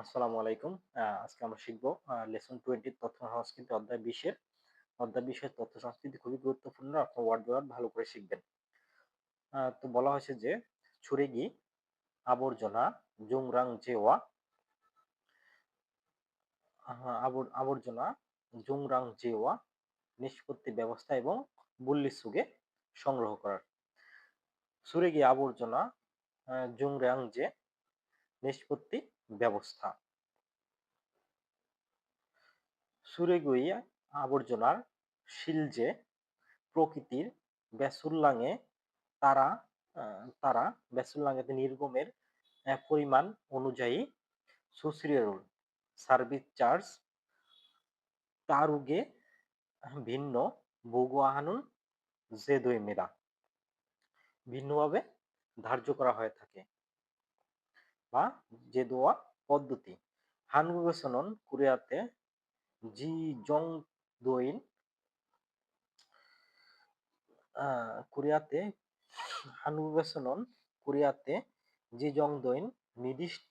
আসসালামু আলাইকুম। আজকে আমরা শিখব লেসন 20 তথ্য সংস্কৃতি অধ্যায় 20 এর অধ্যায় 20 এর তথ্য সংস্কৃতি খুবই গুরুত্বপূর্ণ। আপনার ওয়ার্ড ওয়ার্ড ভালো করে শিখবেন। তো বলা হয়েছে যে ছুরিগি, আবর্জনা, জুংরাং জেওয়া আবর্জনা, জুংরাং জেওয়া নিষ্পত্তি ব্যবস্থা এবং বুল্লিসুগে সংগ্রহ করার। ছুরিগি আবর্জনা, আ জুংরাং জে নিষ্পত্তি ব্যবস্থা। সুরেগুই আবর্জনার শিলজে প্রকৃতির ব্যাসুল্লাঙে তারা তারা ব্যাসুল্লাঙেতে নির্গমের পরিমাণ অনুযায়ী সুশ্রিয়রুল সার্ভিস চার্জ তারুগে ভিন্ন বুগুয়াহানুন জেদই মেরা ভিন্নভাবে ধার্য করা হয়ে থাকে। বা জেদোয়া পদ্ধতি। হানগুগেসনন কোরিয়াতে জি জং দোইন কোরিয়াতে হানগুগেসনন কোরিয়াতে জি জং দোইন নির্দিষ্ট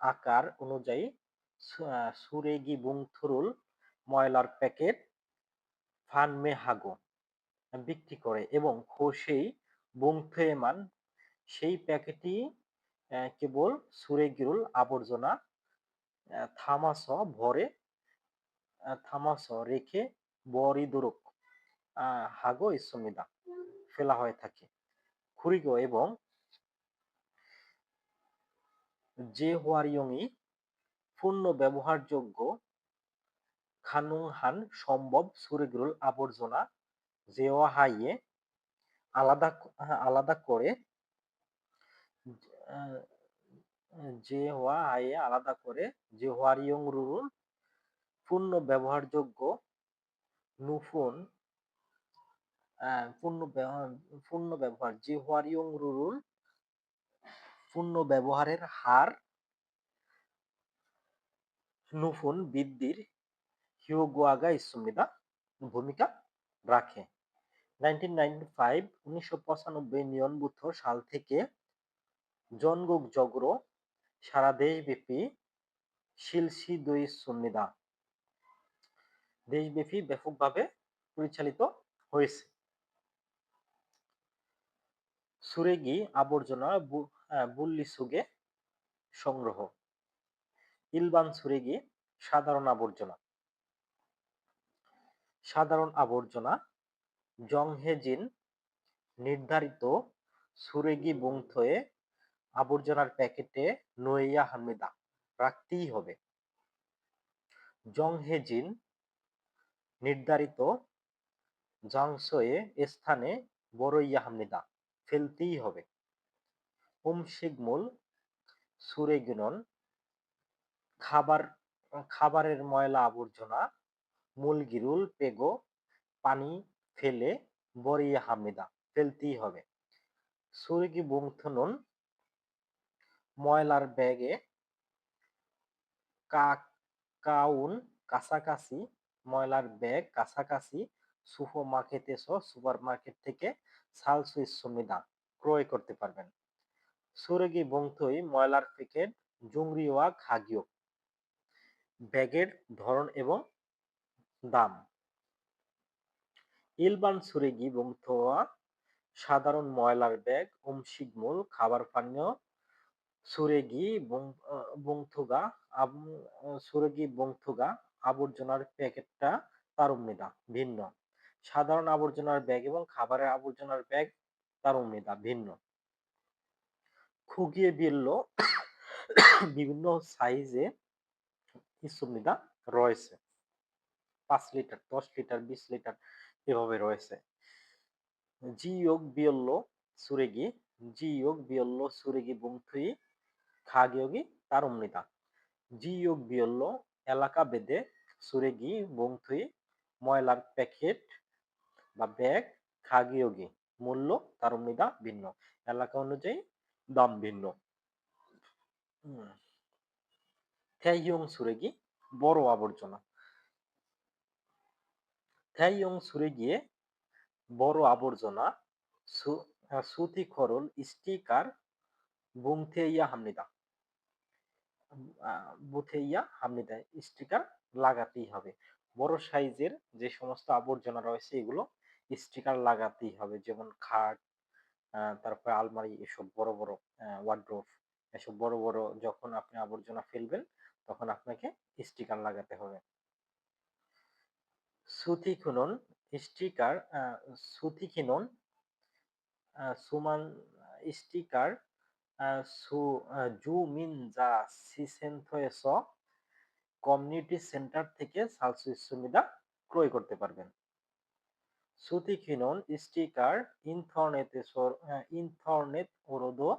আকার অনুযায়ী সুরেগি বুংথুরুল ময়লার প্যাকেট ফানমে হাগো বিক্রি করে এবং খোসেই বুংথেমান সেই প্যাকেটই আহ, কেবল সুরেগিরুল আবর্জনা থামাস ভরে থামাস রেখে বরি বরিদুরুক হাগো ইসমিদা ফেলা হয়ে থাকে। খুরিগো এবং যে হোয়ারিয়ংই পূর্ণ ব্যবহারযোগ্য খানুংহান সম্ভব সুরেগিরুল আবর্জনা জেওয়া হাইয়ে আলাদা আলাদা করে যে হওয়া হাইয়ে আলাদা করে যে হোয়ারিয়ং রুল পূর্ণ ব্যবহারযোগ্য নুফুন পূর্ণ ব্যবহার পূর্ণ ব্যবহার যে হোয়ারিয়ং রুল পূর্ণ ব্যবহারের হার নুফুন বৃদ্ধির হিওগুয়াগা ইসুমিদা ভূমিকা রাখে। নাইনটিন নাইনটি ফাইভ উনিশশো পঁচানব্বই নিয়মবদ্ধ সাল থেকে জনগুক জগর সারা দেশব্যাপী শিলসি দই সুমিদা দেশব্যাপী ব্যাপকভাবে পরিচালিত হয়েছে। সুরেগি আবর্জনা বু- আহ, বুল্লিসুগে সংগ্রহ। ইলবান সুরেগি সাধারণ আবর্জনা। সাধারণ আবর্জনা জংহেজিন নির্ধারিত সুরেগি বুংথয়ে আবর্জনার প্যাকেটে নইয়া হামিদা রাখতেই হবে। জংহেজিন নির্ধারিত জাংসয়ে স্থানে বড়ইয়া হামিদা ফেলতেই হবে। উমশিগমূল সুরেগিনন খাবার, খাবারের ময়লা আবর্জনা মূলগিরুল, পেগো, পানি ফেলে বরিয়া হামিদা, ফেলতেই হবে। সুরেগি বুংথনন ময়লার ব্যাগে কাউন কাছাকাছি, ময়লার ব্যাগ কাছাকাছি সুপার মার্কেটে সুপার মার্কেট থেকে সাল সুইস সুমিদা ক্রয় করতে পারবেন। সুরেগি বংথই ময়লার প্যাকেট জুংরিওয়া খাগিও ব্যাগের ধরন এবং দাম। ইলবান সুরেগি বংথোয়া সাধারণ ময়লার ব্যাগ উমশিগমূল খাবার পানীয়, সুরেগি বংথুগা সুরেগি বংথুগা আবর্জনার প্যাকেটটা তারুমনিদা ভিন্ন। সাধারণ আবর্জনার ব্যাগ এবং খাবারের আবর্জনার ব্যাগ তারুমনিদা ভিন্ন। খুগিয়ে বিল্ল বিভিন্ন সাইজে ইসুমনিদা রয়েছে। পাঁচ লিটার, দশ লিটার, বিশ লিটার এভাবে রয়েছে। জিয়োগ বিয়ল্ল সুরেগি। জিয়োগ বিয়ল্ল সুরেগি বুংথুই খাগিয়োগি জি জিয়োগ বিয়ল্ল এলাকা বেদে সুরেগি বুংথুই ময়লার প্যাকেট বা ব্যাগ খাগিয়োগি মূল্য তারুমনিদা ভিন্ন। এলাকা অনুযায়ী দাম ভিন্ন। থেইয়ং সুরেগি। বড় আবর্জনা। থ্যাইয়ং সুরে গিয়ে বড় আবর্জনা সুতি খরল স্টিকার বুংথেইয়া হামনিদা বুথেইয়া হামনিদা স্টিকার লাগাতেই হবে। বড় সাইজের যে সমস্ত আবর্জনা রয়েছে এগুলো স্টিকার লাগাতেই হবে, যেমন খাট তারপরে আলমারি এসব বড় বড় ওয়ার্ড্রোফ এসব বড় বড় যখন আপনি আবর্জনা ফেলবেন, তখন আপনাকে স্টিকার লাগাতে হবে। সুথিখনন স্টিকার সুথিখিনন সুমান, স্টিকার সু, আ জুমিনজা সিসেন্থয়েস কমিউনিটি সেন্টার থেকে সালসুইসুমিদা ক্রয় করতে পারবেন। সুতিখিনন স্টিকার, ইন্টারনেটে ইন্টারনেট ওরোদো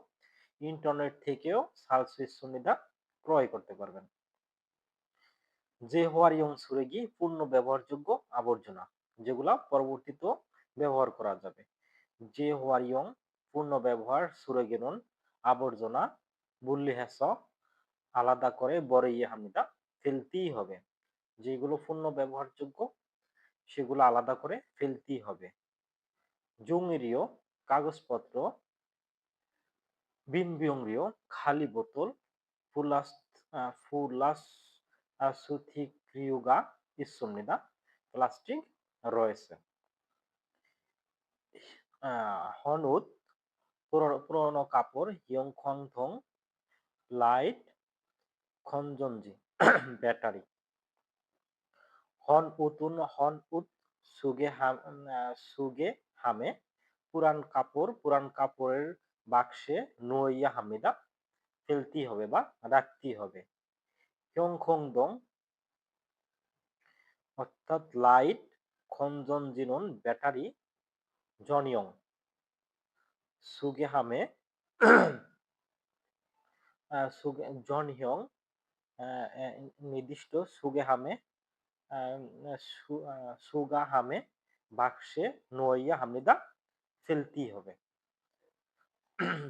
ইন্টারনেট থেকেও সালসুইসুমিদা ক্রয় করতে পারবেন। যে হোয়ারিয়ং সুরেগি পূর্ণ ব্যবহারযোগ্য আবর্জনা, যেগুলা পরবর্তীতে ব্যবহার করা যাবে। যে হোয়ারিয়ং পূর্ণ ব্যবহার, সুরেগেনন, আবর্জনা বুল্লিহেস আলাদা করে বড় ইয়ে হামিদা ফেলতেই হবে। যেগুলো পূর্ণ ব্যবহারযোগ্য, সেগুলো আলাদা করে ফেলতেই হবে। জুংরিও কাগজপত্র, বিনবিয়ংরিও, খালি বোতল, ফুলাস ফুলাস সুথিক্রিউগা ইসুমনিদা প্লাস্টিক রয়েছে। হনুদ পুরনো কাপড় হিয়ং খংথং লাইট খঞ্জনজি ব্যাটারি। হন উতুন হন উত সুগে সুগে হামে, পুরান কাপড়, পুরান কাপড়ের বাক্সে নইয়া হামিদা ফেলতেই হবে বা রাখতি হবে। হিয়ংখংদং অর্থাৎ লাইট খঞ্জনজিনন ব্যাটারি, জনিয়ং সুগেহামে জনহিয়ং নির্দিষ্ট সুগেহামে সুগাহামে বাক্সে নইয়া হামিদা ফেলতেই হবে।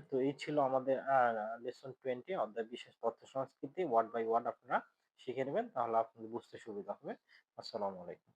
তো এই ছিল আমাদের লেসন 20 অধ্যায় বিশেষ তথ্য সংস্কৃতি ওয়ার্ড বাই ওয়ার্ড আপনারা শিখে নেবেন, তাহলে আপনাদের বুঝতে সুবিধা হবে। আসসালামু আলাইকুম।